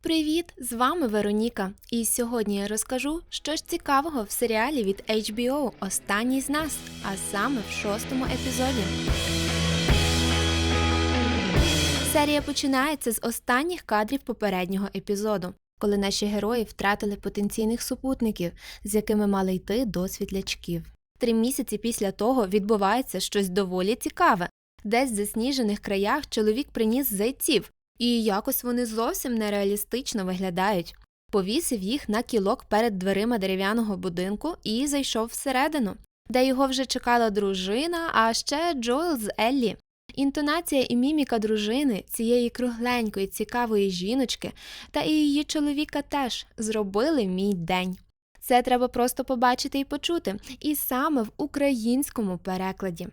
Привіт! З вами Вероніка. І сьогодні я розкажу, що ж цікавого в серіалі від HBO Останній з нас, а саме в шостому епізоді. Серія починається з останніх кадрів попереднього епізоду, коли наші герої втратили потенційних супутників, з якими мали йти до світлячків. Три місяці після того відбувається щось доволі цікаве. Десь в засніжених краях чоловік приніс зайців, і якось вони зовсім нереалістично виглядають. Повісив їх на кілок перед дверима дерев'яного будинку і зайшов всередину, де його вже чекала дружина, а ще Джоел з Еллі. Інтонація і міміка дружини, цієї кругленької, цікавої жіночки, та і її чоловіка теж зробили мій день. Це треба просто побачити і почути, і саме в українському перекладі.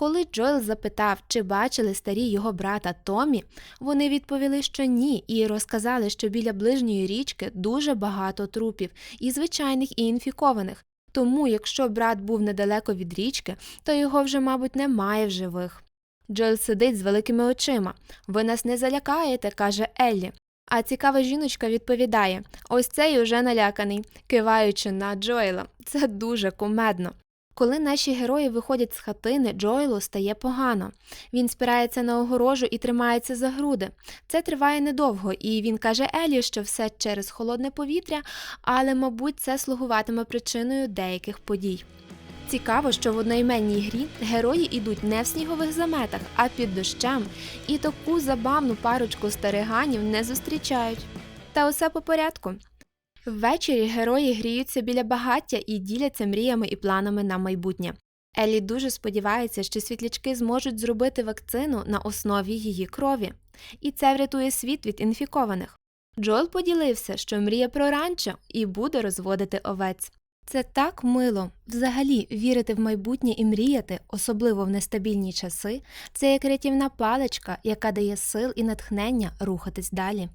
Коли Джоел запитав, чи бачили старі його брата Томі, вони відповіли, що ні, і розказали, що біля ближньої річки дуже багато трупів, і звичайних, і інфікованих. Тому, якщо брат був недалеко від річки, то його вже, мабуть, немає в живих. Джоел сидить з великими очима. Ви нас не залякаєте, каже Еллі. А цікава жіночка відповідає: ось цей уже наляканий, киваючи на Джоела. Це дуже кумедно. Коли наші герої виходять з хатини, Джоелу стає погано. Він спирається на огорожу і тримається за груди. Це триває недовго, і він каже Елі, що все через холодне повітря, але, мабуть, це слугуватиме причиною деяких подій. Цікаво, що в одноіменній грі герої йдуть не в снігових заметах, а під дощем, і таку забавну парочку стариганів не зустрічають. Та усе по порядку. Ввечері герої гріються біля багаття і діляться мріями і планами на майбутнє. Еллі дуже сподівається, що світлячки зможуть зробити вакцину на основі її крові, і це врятує світ від інфікованих. Джоел поділився, що мріє про ранчо і буде розводити овець. Це так мило. Взагалі вірити в майбутнє і мріяти, особливо в нестабільні часи, це як рятівна паличка, яка дає сил і натхнення рухатись далі.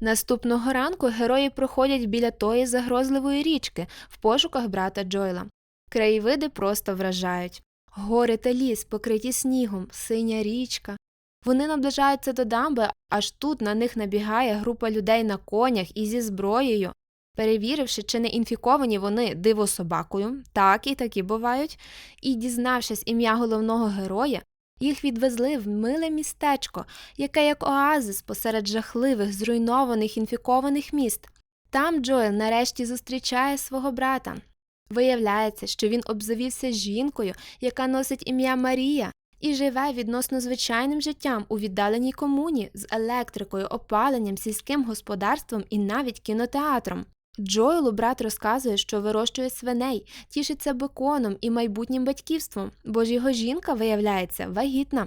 Наступного ранку герої проходять біля тої загрозливої річки в пошуках брата Джойла. Краєвиди просто вражають. Гори та ліс, покриті снігом, синя річка. Вони наближаються до дамби, аж тут на них набігає група людей на конях і зі зброєю. Перевіривши, чи не інфіковані вони дивособакою, так і такі бувають, і дізнавшись ім'я головного героя, їх відвезли в миле містечко, яке як оазис посеред жахливих, зруйнованих інфікованих міст. Там Джоел нарешті зустрічає свого брата. Виявляється, що він обзавівся жінкою, яка носить ім'я Марія, і живе відносно звичайним життям у віддаленій комуні з електрикою, опаленням, сільським господарством і навіть кінотеатром. Джоелу брат розказує, що вирощує свиней, тішиться беконом і майбутнім батьківством, бо ж його жінка, виявляється, вагітна.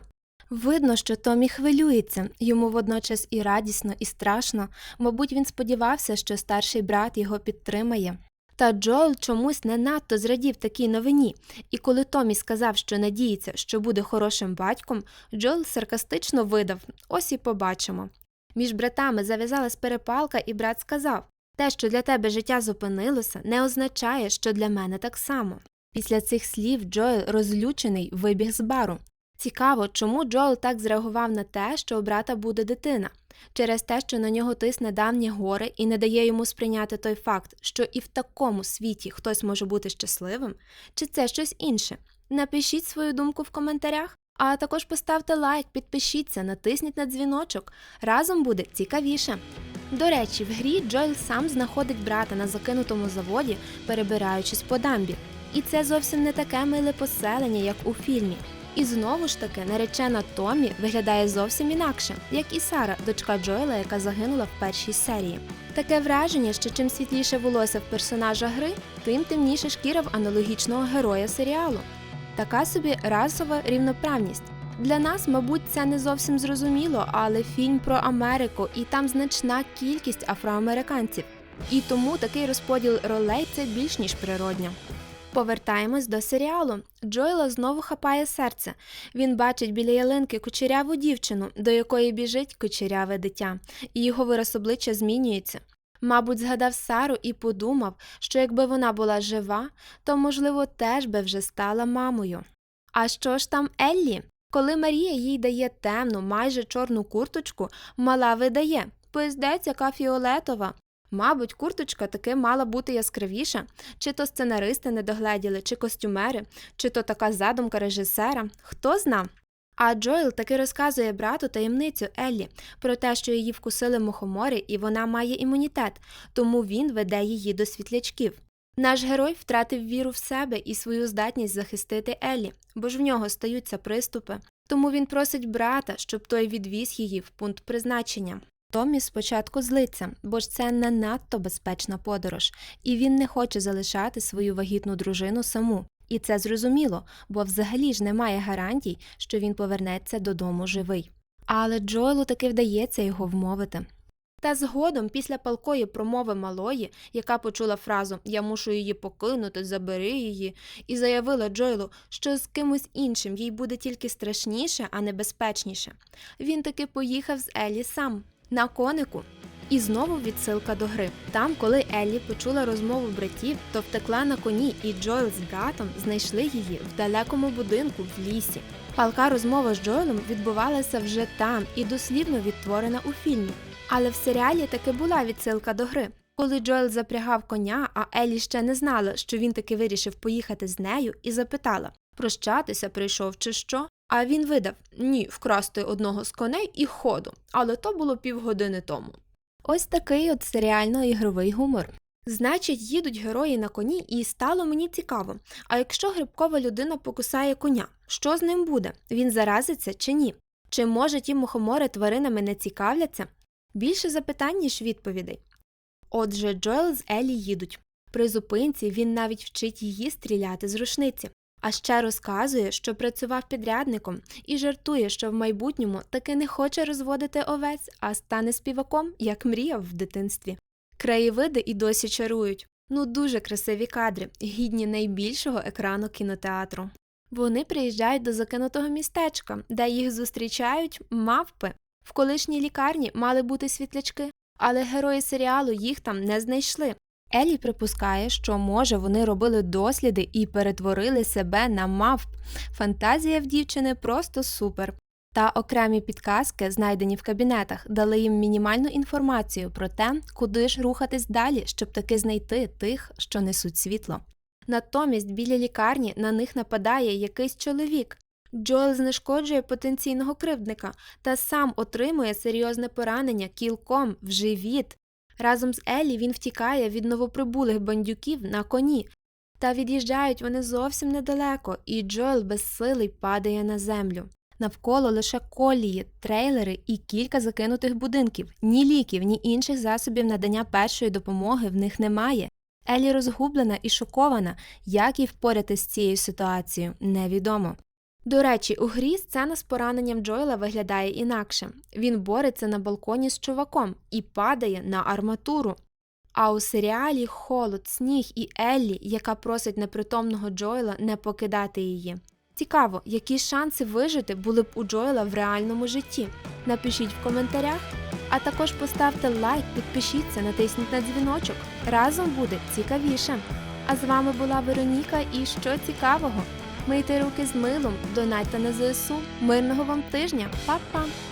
Видно, що Томі хвилюється, йому водночас і радісно, і страшно, мабуть, він сподівався, що старший брат його підтримає. Та Джоел чомусь не надто зрадів такій новині, і коли Томі сказав, що надіється, що буде хорошим батьком, Джоел саркастично видав ось і побачимо. Між братами зав'язалась перепалка, і брат сказав те, що для тебе життя зупинилося, не означає, що для мене так само. Після цих слів Джоел, розлючений, вибіг з бару. Цікаво, чому Джоел так зреагував на те, що у брата буде дитина, через те, що на нього тисне давнє горе і не дає йому сприйняти той факт, що і в такому світі хтось може бути щасливим, чи це щось інше. Напишіть свою думку в коментарях, а також поставте лайк, підпишіться, натисніть на дзвіночок. Разом буде цікавіше. До речі, в грі Джоел сам знаходить брата на закинутому заводі, перебираючись по дамбі. І це зовсім не таке миле поселення, як у фільмі. І знову ж таки, наречена Томі виглядає зовсім інакше, як і Сара, дочка Джоела, яка загинула в першій серії. Таке враження, що чим світліше волосся в персонажа гри, тим темніше шкіра в аналогічного героя серіалу. Така собі расова рівноправність. Для нас, мабуть, це не зовсім зрозуміло, але фільм про Америку і там значна кількість афроамериканців. І тому такий розподіл ролей це більш ніж природньо. Повертаємось до серіалу. Джойла знову хапає серце. Він бачить біля ялинки кучеряву дівчину, до якої біжить кучеряве дитя, і його вираз обличчя змінюється. Мабуть, згадав Сару і подумав, що якби вона була жива, то, можливо, теж би вже стала мамою. А що ж там Еллі? Коли Марія їй дає темну, майже чорну курточку, мала видає Пиздець, яка фіолетова. Мабуть, курточка таки мала бути яскравіша, чи то сценаристи не догледіли, чи костюмери, чи то така задумка режисера, хто зна. А Джоел таки розказує брату таємницю Еллі про те, що її вкусили мухомори і вона має імунітет, тому він веде її до світлячків. Наш герой втратив віру в себе і свою здатність захистити Еллі, бо ж в нього стаються приступи. Тому він просить брата, щоб той відвіз її в пункт призначення. Томі спочатку злиться, бо ж це не надто безпечна подорож, і він не хоче залишати свою вагітну дружину саму. І це зрозуміло, бо взагалі ж немає гарантій, що він повернеться додому живий. Але Джоелу таки вдається його вмовити. Та згодом, після палкої промови малої, яка почула фразу Я мушу її покинути, забери її, і заявила Джоелу, що з кимось іншим їй буде тільки страшніше, а не безпечніше. Він таки поїхав з Еллі сам на конику. І знову відсилка до гри. Там, коли Еллі почула розмову братів, то втекла на коні, і Джоел з братом знайшли її в далекому будинку в лісі. Палка розмова з Джоелом відбувалася вже там і дослівно відтворена у фільмі. Але в серіалі таки була відсилка до гри. Коли Джоел запрягав коня, а Еллі ще не знала, що він таки вирішив поїхати з нею, і запитала прощатися прийшов чи що. А він видав ні, вкрасти одного з коней і ходу, але то було півгодини тому. Ось такий от серіально-ігровий гумор. Значить, їдуть герої на коні, і стало мені цікаво. А якщо грибкова людина покусає коня, що з ним буде? Він заразиться чи ні? Чи може ті мухомори тваринами не цікавляться? Більше запитань, ніж відповідей. Отже, Джоел з Елі їдуть. При зупинці він навіть вчить її стріляти з рушниці. А ще розказує, що працював підрядником, і жартує, що в майбутньому таки не хоче розводити овець, а стане співаком, як мріяв в дитинстві. Краєвиди і досі чарують. Ну дуже красиві кадри, гідні найбільшого екрану кінотеатру. Вони приїжджають до закинутого містечка, де їх зустрічають мавпи. В колишній лікарні мали бути світлячки, але герої серіалу їх там не знайшли. Елі припускає, що може вони робили досліди і перетворили себе на мавп. Фантазія в дівчини просто супер. Та окремі підказки, знайдені в кабінетах, дали їм мінімальну інформацію про те, куди ж рухатись далі, щоб таки знайти тих, що несуть світло. Натомість біля лікарні на них нападає якийсь чоловік. Джоел знешкоджує потенційного кривдника та сам отримує серйозне поранення кілком в живіт. Разом з Еллі він втікає від новоприбулих бандюків на коні. Та від'їжджають вони зовсім недалеко, і Джоел безсилий падає на землю. Навколо лише колії, трейлери і кілька закинутих будинків. Ні ліків, ні інших засобів надання першої допомоги в них немає. Елі розгублена і шокована, як їй впоратись з цією ситуацією, невідомо. До речі, у грі сцена з пораненням Джоела виглядає інакше. Він бореться на балконі з чуваком і падає на арматуру. А у серіалі холод, сніг і Еллі, яка просить непритомного Джоела не покидати її. Цікаво, які шанси вижити були б у Джоела в реальному житті. Напишіть в коментарях, а також поставте лайк, підпишіться, натисніть на дзвіночок. Разом буде цікавіше. А з вами була Вероніка і що цікавого? Мийте руки з милом, донайте на ЗСУ. Мирного вам тижня, Па-па!